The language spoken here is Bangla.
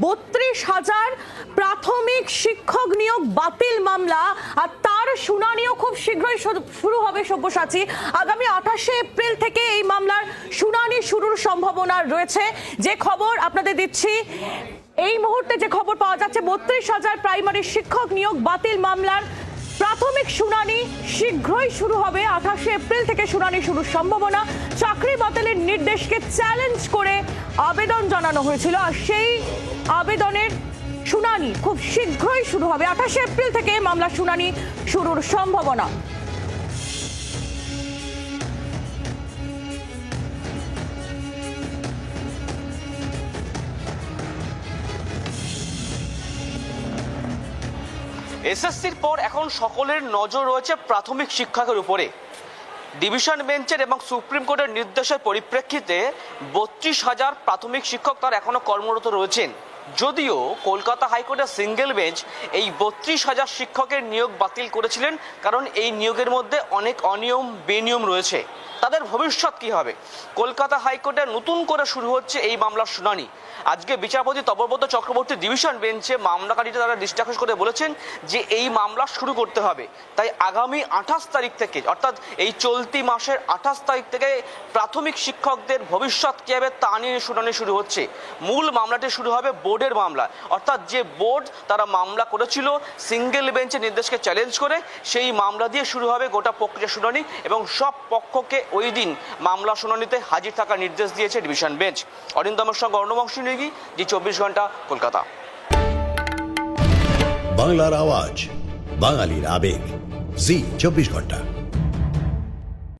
বত্রিশ হাজার প্রাথমিক শিক্ষক নিয়োগ বাতিল মামলা, আর তার শুনানিও খুব শীঘ্রই শুরু- হবে সব্যসাচী। আগামী আঠাশে এপ্রিল থেকে এই মামলার শুনানি শুরুর সম্ভাবনা রয়েছে। যে খবর আপনাদের দিচ্ছি, এই মুহূর্তে যে খবর পাওয়া যাচ্ছে, বত্রিশ হাজার প্রাইমারি শিক্ষক নিয়োগ বাতিল মামলার প্রাথমিক শুনানি শীঘ্রই শুরু হবে। আঠাশে এপ্রিল থেকে শুনানি শুরুর সম্ভাবনা। চাকরি বাতিলের নির্দেশকে চ্যালেঞ্জ করে আবেদন জানানো হয়েছিল, আর সেই আবেদনের শুনানি খুব শীঘ্রই শুরু হবে। আঠাশে এপ্রিল থেকে মামলার শুনানি শুরুর সম্ভাবনা। এসএসসির পর এখন সকলের নজর রয়েছে প্রাথমিক শিক্ষকের উপরে। ডিভিশন বেঞ্চের এবং সুপ্রিম কোর্টের নির্দেশের পরিপ্রেক্ষিতে বত্রিশ হাজার প্রাথমিক শিক্ষক তার এখনও কর্মরত রয়েছেন। যদিও কলকাতা হাইকোর্টের সিঙ্গেল বেঞ্চ এই বত্রিশ হাজার শিক্ষকের নিয়োগ বাতিল করেছিলেন, কারণ এই নিয়োগের মধ্যে অনেক অনিয়ম বেনিয়ম রয়েছে। তাদের ভবিষ্যৎ কি হবে? কলকাতা হাইকোর্টে নতুন করে শুরু হচ্ছে এই মামলার শুনানি। আজকে বিচারপতি তপব্রত চক্রবর্তী ডিভিশন বেঞ্চে মামলাকারীরা তারা ডিস্টাকাস করে বলেছেন যে এই মামলা শুরু করতে হবে। তাই আগামী আঠাশ তারিখ থেকে, অর্থাৎ এই চলতি মাসের আঠাশ তারিখ থেকে প্রাথমিক শিক্ষকদের ভবিষ্যৎ কী হবে তা নিয়ে শুনানি শুরু হচ্ছে। মূল মামলাটি শুরু হবে বোর্ডের মামলা অর্থাৎ যে বোর্ড তারা মামলা করেছিল, সিঙ্গেল বেঞ্চের নির্দেশকে চ্যালেঞ্জ করে, সেই মামলা দিয়ে শুরু হবে গোটা প্রক্রিয়া শুনানি এবং সব পক্ষকে ওই দিন মামলা শুনানিতে হাজির থাকার নির্দেশ দিয়েছে ডিভিশন বেঞ্চ। অরিন্দমের সঙ্গে অর্ণবংশী নেগি জি চব্বিশ ঘণ্টা, কলকাতা। বাংলার আওয়াজ, বাঙালির আবেগ, জি চব্বিশ ঘণ্টা।